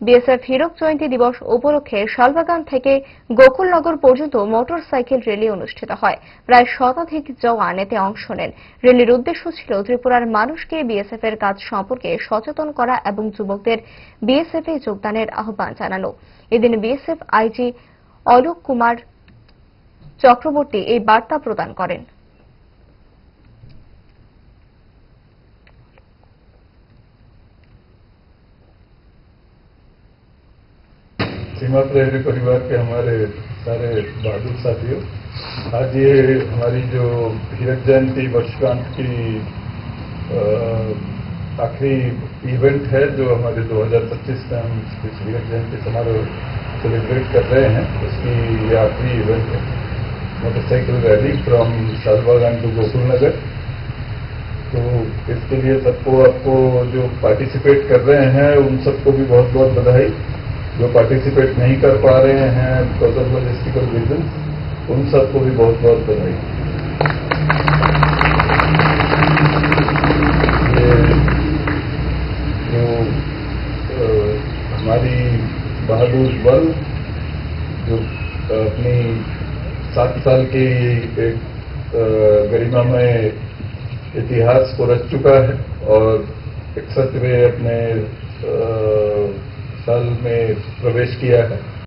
BSF হীরক জয়ন্তী দিবস উপলক্ষে শালবাগান থেকে গোকুলনগর পর্যন্ত মোটর সাইকেল র্যালি অনুষ্ঠিত হয়। প্রায় শতাধিক জওয়ান এতে অংশ নেন। র্যালির উদ্দেশ্য ছিল ত্রিপুরার মানুষকে বিএসএফ এর কাজ সম্পর্কে সচেতন করা এবং যুবকদের বিএসএফ এ যোগদানের আহ্বান জানানো। এদিন বিএসএফ আইজি অলোক কুমার চক্রবর্তী এই বার্তা প্রদান করেন। सीमा प्रहरी परिवार के हमारे सारे बहादुर साथियों। आज ये हमारी जो हीरक जयंती वर्षगांठ की आखिरी इवेंट है, जो हमारे 2025 में हम इस हीरक जयंती समारोह सेलिब्रेट कर रहे हैं, उसकी ये आखिरी इवेंट है। Motorcycle rally from Shalbagan to Gokul Nagar तो इसके लिए सबको, आपको जो पार्टिसिपेट कर रहे हैं, उन सबको भी बहुत बहुत बधाई। जो पार्टिसिपेट नहीं कर पा रहे हैं बिकॉज़ ऑफ़ लॉजिस्टिकल रीजन उन सबको भी बहुत बहुत बधाई। जो हमारी बहादुर बल जो अपनी सात साल की एक अ, गरिमामय इतिहास को रच चुका है और इकसठवें अपने अ, साल में प्रवेश किया है।